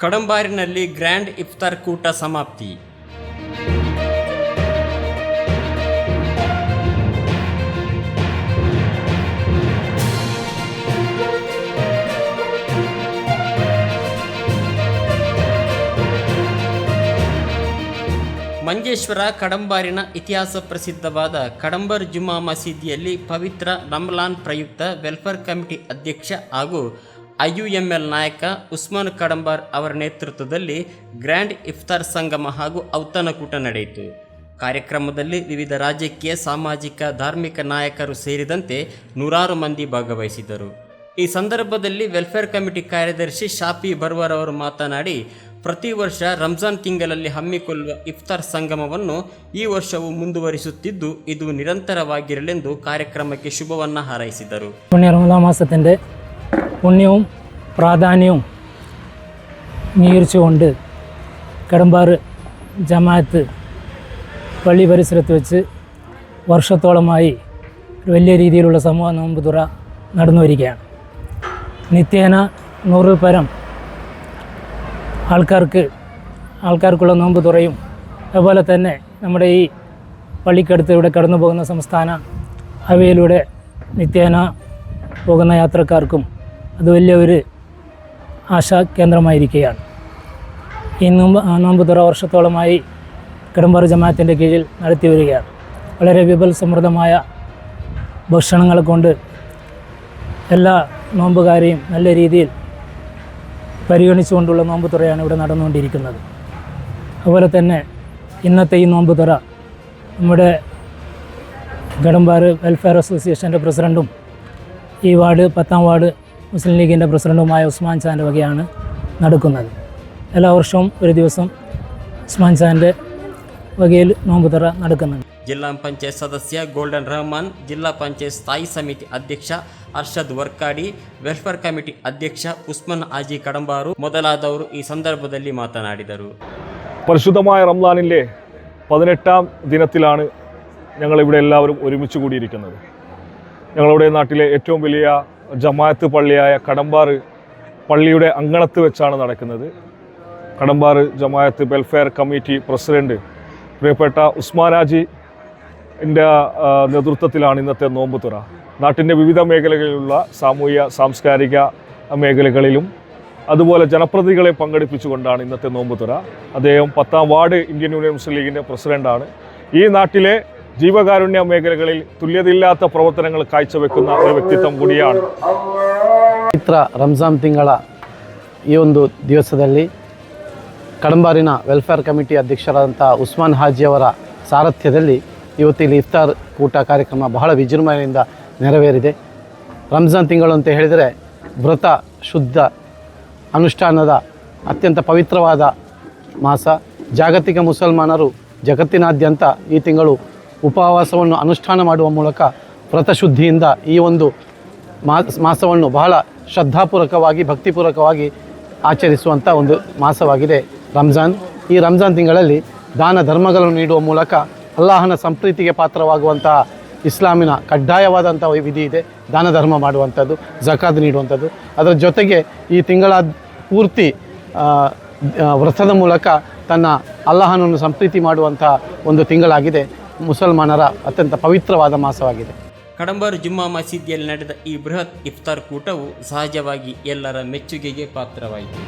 ಕಡಂಬಾರಿನಲ್ಲಿ grand ಇಫ್ತಾರ್ ಕೂಟ ಸಮಾಪ್ತಿ. ಮಂಜೇಶ್ವರ ಕಡಂಬಾರಿನ ಇತಿಹಾಸ ಪ್ರಸಿದ್ಧವಾದ ಕಡಂಬರ್ ಜುಮಾ ಮಸೀದಿಯಲ್ಲಿ ಪವಿತ್ರ ರಮ್ಲಾನ್ ಪ್ರಯುಕ್ತ ವೆಲ್ಫೇರ್ ಕಮಿಟಿ ಅಧ್ಯಕ್ಷ ಹಾಗೂ ಐ ಯು ಎಂ ಎಲ್ ನಾಯಕ ಉಸ್ಮಾನ್ ಕಡಂಬಾರ್ ಅವರ ನೇತೃತ್ವದಲ್ಲಿ ಗ್ರ್ಯಾಂಡ್ ಇಫ್ತಾರ್ ಸಂಗಮ ಹಾಗೂ ಔತಣಕೂಟ ನಡೆಯಿತು. ಕಾರ್ಯಕ್ರಮದಲ್ಲಿ ವಿವಿಧ ರಾಜಕೀಯ, ಸಾಮಾಜಿಕ, ಧಾರ್ಮಿಕ ನಾಯಕರು ಸೇರಿದಂತೆ ನೂರಾರು ಮಂದಿ ಭಾಗವಹಿಸಿದರು ಈ ಸಂದರ್ಭದಲ್ಲಿ ವೆಲ್ಫೇರ್ ಕಮಿಟಿ ಕಾರ್ಯದರ್ಶಿ ಶಾಫಿ ಬರ್ವರ್ ಅವರು ಮಾತನಾಡಿ, ಪ್ರತಿ ವರ್ಷ ರಂಜಾನ್ ತಿಂಗಳಲ್ಲಿ ಹಮ್ಮಿಕೊಳ್ಳುವ ಇಫ್ತಾರ್ ಸಂಗಮವನ್ನು ಈ ವರ್ಷವೂ ಮುಂದುವರಿಸುತ್ತಿದ್ದು, ಇದು ನಿರಂತರವಾಗಿರಲೆಂದು ಕಾರ್ಯಕ್ರಮಕ್ಕೆ ಶುಭವನ್ನು ಹಾರೈಸಿದರು. ಪುಣ್ಯ പുണ്യവും പ്രാധാന്യവും അംഗീകരിച്ചുകൊണ്ട് കടമ്പാർ ജമാഅത്ത് പള്ളി പരിസരത്ത് വെച്ച് വർഷത്തോളമായി ഒരു വലിയ രീതിയിലുള്ള സമൂഹ നോമ്പ് തുറ നടന്നു വരികയാണ്. നിത്യേന നൂറിൽ പരം ആൾക്കാർക്ക് ആൾക്കാർക്കുള്ള നോമ്പ് തുറയും. അതുപോലെ തന്നെ നമ്മുടെ ഈ പള്ളിക്കടുത്തിലൂടെ കടന്നു പോകുന്ന സംസ്ഥാന ഹൈവേയിലൂടെ നിത്യേന പോകുന്ന യാത്രക്കാർക്കും അത് വലിയ ഒരു ആശാ കേന്ദ്രമായിരിക്കുകയാണ്. ഈ നോമ്പ് തുറ വർഷത്തോളമായി കിടമ്പറ ജമാഅത്തിന്റെ കീഴിൽ നടത്തി വരികയാണ് വളരെ വിപുൽ സമൃദ്ധമായ ഭക്ഷണങ്ങളെ കൊണ്ട് എല്ലാ നോമ്പുകാരെയും നല്ല രീതിയിൽ പരിഗണിച്ചുകൊണ്ടുള്ള നോമ്പ് തുറയാണ് ഇവിടെ നടന്നുകൊണ്ടിരിക്കുന്നത്. അതുപോലെ തന്നെ ഇന്നത്തെ ഈ നോമ്പ് തുറ നമ്മുടെ ഗടമ്പാറ് വെൽഫെയർ അസോസിയേഷന്റെ പ്രസിഡന്റും ഈ വാർഡ് പത്താം വാർഡ് മുസ്ലിം ലീഗിൻ്റെ പ്രസിഡൻറ്റുമായ ഉസ്മാൻ ചാൻ്റെ വകയാണ് നടക്കുന്നത് എല്ലാ വർഷവും ഒരു ദിവസം ഉസ്മാൻ ചാൻ്റെ വകയിൽ നോമ്പ് തുറ നടക്കുന്നുണ്ട് ಜಿಲ್ಲಾ ಪಂಚಾಯತ್ ಸದಸ್ಯ ಗೋಲ್ಡನ್ ರಹಮಾನ್ ಜಿಲ್ಲಾ ಪಂಚಾಯತ್ ಸ್ಥಾಯಿ ಸಮಿತಿ ಅಧ್ಯಕ್ಷ ಅರ್ಷದ್ ವರ್ಕಾಡಿ ವೆಲ್ಫೇರ್ ಕಮಿಟಿ ಅಧ್ಯಕ್ಷ ಉಸ್ಮಾನ್ ಆಜಿ ಕಡಂಬಾರು ಮೊದಲಾದವರು ಈ ಸಂದರ್ಭದಲ್ಲಿ ಮಾತನಾಡಿದರು പരിശുദ്ധമായ റംലാനിൻ്റെ പതിനെട്ടാം ദിനത്തിലാണ് ഞങ്ങളിവിടെ എല്ലാവരും ഒരുമിച്ച് കൂടിയിരിക്കുന്നത് ഞങ്ങളുടെ നാട്ടിലെ ഏറ്റവും വലിയ ജമാഅത്ത് പള്ളിയായ കടമ്പാറ് പള്ളിയുടെ അങ്കണത്ത് വെച്ചാണ് നടക്കുന്നത്. കടമ്പാറ് ജമാഅത്ത് വെൽഫെയർ കമ്മിറ്റി പ്രസിഡന്റ് പ്രിയപ്പെട്ട ഉസ്മാനാജി എന്റെ നേതൃത്വത്തിലാണ് ഇന്നത്തെ നോമ്പ് തുറ. നാട്ടിന്റെ വിവിധ മേഖലകളിലുള്ള സാമൂഹ്യ സാംസ്കാരിക മേഖലകളിലും അതുപോലെ ജനപ്രതിനിധികളെ പങ്കെടുപ്പിച്ചുകൊണ്ടാണ് ഇന്നത്തെ നോമ്പ് തുറ. അദ്ദേഹം പത്താം വാർഡ് ഇന്ത്യൻ യൂണിയൻ മുസ്ലിം ലീഗിന്റെ പ്രസിഡന്റാണ് ഈ നാട്ടിലെ ജീവകാരുണ്യ മേഖലകളിൽ തുല്യതയില്ലാത്ത പ്രവർത്തനങ്ങൾ കാഴ്ചവെക്കുന്ന ഒരു വ്യക്തിത്വം കൂടിയാണ് ಪವಿತ್ರ ರಂಜಾನ್ ತಿಂಗಳ ಈ ಒಂದು ದಿವಸದಲ್ಲಿ ಕಡಂಬಾರಿನ ವೆಲ್ಫೇರ್ ಕಮಿಟಿ ಅಧ್ಯಕ್ಷರಾದಂಥ ಉಸ್ಮಾನ್ ಹಾಜಿಯವರ ಸಾರಥ್ಯದಲ್ಲಿ ಇವತ್ತು ಇಲ್ಲಿ ಇಫ್ತಾರ್ ಕೂಟ ಕಾರ್ಯಕ್ರಮ ಬಹಳ ವಿಜೃಂಭಣೆಯಿಂದ ನೆರವೇರಿದೆ ರಂಜಾನ್ ತಿಂಗಳು ಅಂತ ಹೇಳಿದರೆ ವ್ರತ ಶುದ್ಧ ಅನುಷ್ಠಾನದ ಅತ್ಯಂತ ಪವಿತ್ರವಾದ ಮಾಸ ಜಾಗತಿಕ ಮುಸಲ್ಮಾನರು ಜಗತ್ತಿನಾದ್ಯಂತ ಈ ತಿಂಗಳು ಉಪವಾಸವನ್ನು ಅನುಷ್ಠಾನ ಮಾಡುವ ಮೂಲಕ ವ್ರತಶುದ್ಧಿಯಿಂದ ಈ ಒಂದು ಮಾಸ, ಮಾಸವನ್ನು ಬಹಳ ಶ್ರದ್ಧಾಪೂರ್ವಕವಾಗಿ, ಭಕ್ತಿಪೂರ್ವಕವಾಗಿ ಆಚರಿಸುವಂಥ ಒಂದು ಮಾಸವಾಗಿದೆ ರಂಜಾನ್. ಈ ರಂಜಾನ್ ತಿಂಗಳಲ್ಲಿ ದಾನ ಧರ್ಮಗಳನ್ನು ನೀಡುವ ಮೂಲಕ ಅಲ್ಲಾಹನ ಸಂಪ್ರೀತಿಗೆ ಪಾತ್ರವಾಗುವಂತಹ ಇಸ್ಲಾಮಿನ ಕಡ್ಡಾಯವಾದಂಥ ವಿಧಿ ಇದೆ. ದಾನ ಧರ್ಮ ಮಾಡುವಂಥದ್ದು ಜಕಾದ್ ನೀಡುವಂಥದ್ದು. ಅದರ ಜೊತೆಗೆ ಈ ತಿಂಗಳ ಪೂರ್ತಿ ವ್ರತದ ಮೂಲಕ ತನ್ನ ಅಲ್ಲಾಹನನ್ನು ಸಂಪ್ರೀತಿ ಮಾಡುವಂಥ ಒಂದು ತಿಂಗಳಾಗಿದೆ. ಮುಸಲ್ಮಾನರ ಅತ್ಯಂತ ಪವಿತ್ರವಾದ ಮಾಸವಾಗಿದೆ. ಕಡಂಬರ್ ಜುಮ್ಮಾ ಮಸೀದಿಯಲ್ಲಿ ನಡೆದ ಈ ಬೃಹತ್ ಇಫ್ತಾರ್ ಕೂಟವು ಸಹಜವಾಗಿ ಎಲ್ಲರ ಮೆಚ್ಚುಗೆಗೆ ಪಾತ್ರವಾಯಿತು.